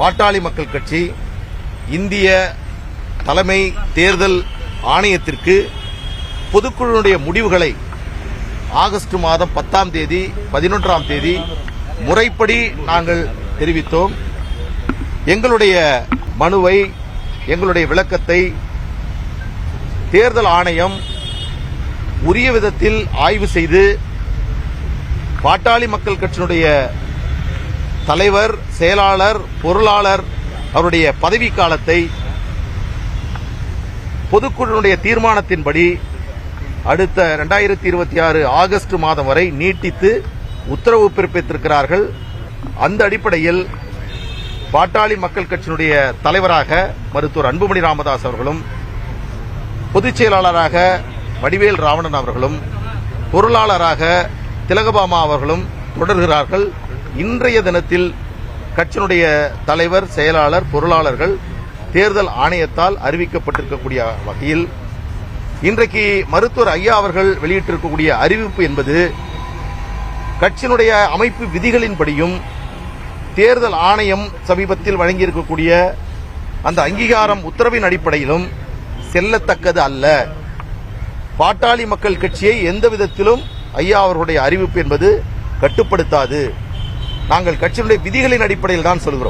பாட்டாளி மக்கள் கட்சி இந்திய தலைமை தேர்தல் ஆணையத்திற்கு பொதுக்குழுனுடைய முடிவுகளை ஆகஸ்ட் மாதம் பத்தாம் தேதி பதினொன்றாம் தேதி முறைப்படி நாங்கள் தெரிவித்தோம். எங்களுடைய மனுவை எங்களுடைய விளக்கத்தை தேர்தல் ஆணையம் உரிய விதத்தில் ஆய்வு செய்து பாட்டாளி மக்கள் கட்சியினுடைய தலைவர் செயலாளர் பொருளாளர் அவருடைய பதவிக்காலத்தை பொதுக்குழுனுடைய தீர்மானத்தின்படி அடுத்த 2026 இருபத்தி ஆறு ஆகஸ்ட் மாதம் வரை நீட்டித்து உத்தரவு பிறப்பித்திருக்கிறார்கள். அந்த அடிப்படையில் பாட்டாளி மக்கள் கட்சியினுடைய தலைவராக மருத்துவர் அன்புமணி ராமதாஸ் அவர்களும் பொதுச் செயலாளராக வடிவேல் ராவணன் அவர்களும் பொருளாளராக திலகபாமா அவர்களும் தொடர்கிறார்கள். இன்றைய தினத்தில் கட்சியினுடைய தலைவர் செயலாளர் பொருளாளர்கள் தேர்தல் ஆணையத்தால் அறிவிக்கப்பட்டிருக்கக்கூடிய வகையில் இன்றைக்கு மருத்துவர் ஐயா அவர்கள் வெளியிட்டிருக்கக்கூடிய அறிவிப்பு என்பது கட்சியினுடைய அமைப்பு விதிகளின்படியும் தேர்தல் ஆணையம் சமீபத்தில் வழங்கியிருக்கக்கூடிய அந்த அங்கீகாரம் உத்தரவின் அடிப்படையிலும் செல்லத்தக்கது அல்ல. பாட்டாளி மக்கள் கட்சியை எந்த விதத்திலும் ஐயா அவர்களுடைய அறிவிப்பு என்பது கட்டுப்படுத்தாது. நாங்கள் கட்சியினுடைய விதிகளின் அடிப்படையில் தான் சொல்கிறோம்.